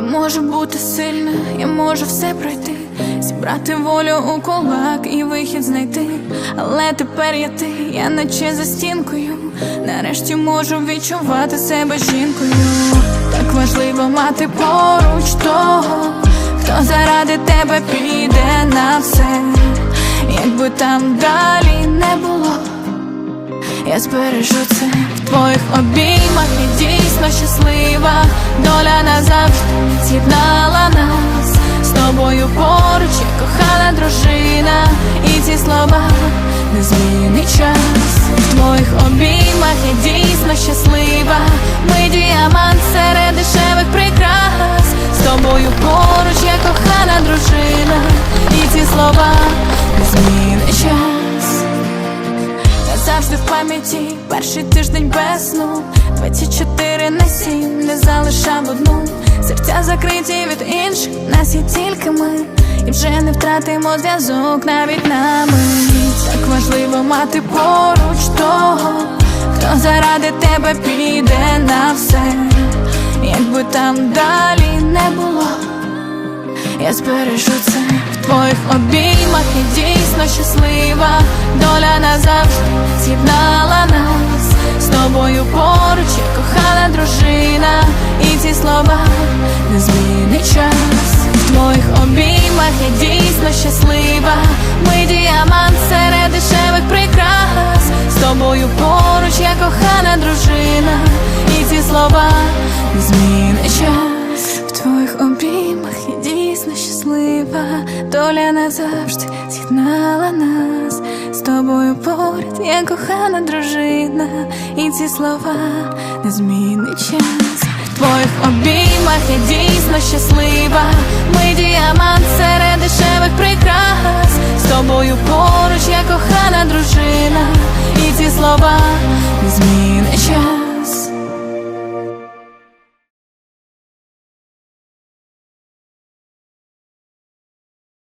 можу бути сильна, я можу все пройти, зібрати волю у кулак і вихід знайти. Але тепер я ти, я наче за стінкою. Нарешті можу відчувати себе жінкою. Так важливо мати поруч того, хто заради тебе піде на все, якби там далі не було. Я збережу це в твоїх обіймах і дійсно щаслива. Доля назавжди з'єднала нас з тобою поруч, і кохана дружина, і ці слова не змінить час. В твоїх обіймах я дійсно щаслива. Ми діамант серед завжди в пам'яті. Перший тиждень без сну 24 на 7 не залишав одну. Серця закриті від інших, нас є тільки ми. І вже не втратимо зв'язок навіть на мить Так важливо мати поруч того, хто заради тебе піде на все, якби там далі не було. Я збережу це в твоїх обіймах. І дійсно щаслива. Доля назавжди з'єднала нас з тобою поруч, як кохана дружина, і ці слова не змінить час. В твоїх обіймах я дійсно щаслива. Ми діамант серед дешевих прикрас. З тобою поруч, як кохана дружина, і ці слова не змінить час. В твоїх обіймах я дійсно щаслива, доля назавжди з'єднала нас з тобою поряд, я кохана дружина, і ці слова не змінить час. В твоїх обіймах я дійсно щаслива. Ми діамант серед дешевих прикрас. З тобою поруч, я кохана дружина, і ці слова не змінить час.